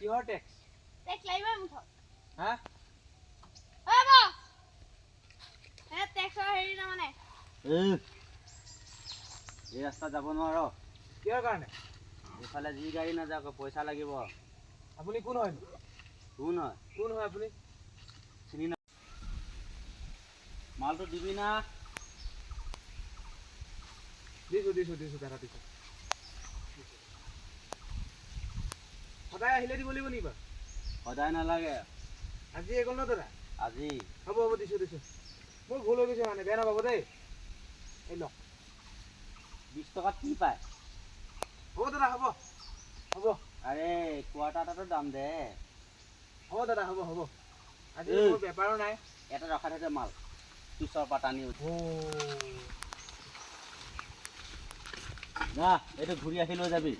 কিহৰ text text লাগিবই মুঠত হা ঐ বৌ এ টেক্সৰ হেৰি তাৰমানে এই এই ৰাস্তা যাব নোৱাৰ। কিহৰ কাৰণে? এইফালে যি গাড়ী নাযাওক পইচা লাগিব। আপুনি কোন হয়? কোন হয়? কোন হয় আপুনি? চিনি না মালটো দিবি না? দিছোঁ দিছোঁ দিছোঁ দাদা দিছোঁ। সদায় আহিলে দিব লাগিব নেকি বাৰু সদায় নালাগে। আজি এই গ'ল ন দাদা আজি। হ'ব হ'ব দিছোঁ দিছোঁ। মোৰ ভুল হৈ গৈছে মানে বেয়া নাপাব দেই। এই লওক। বিছ টকাত কি পায়? হ'ব দাদা হ'ব। হ'ব। আৰে কোৱাৰ্টাৰ এটাতো দাম দে। হ'ব দাদা হ'ব হ'ব। আজি মোৰ বেপাৰো নাই। এটা ৰখাই থাকে মাল। পিছৰ পৰা টানি উঠ। না এইটো ঘূৰি আহি লৈ যাবি।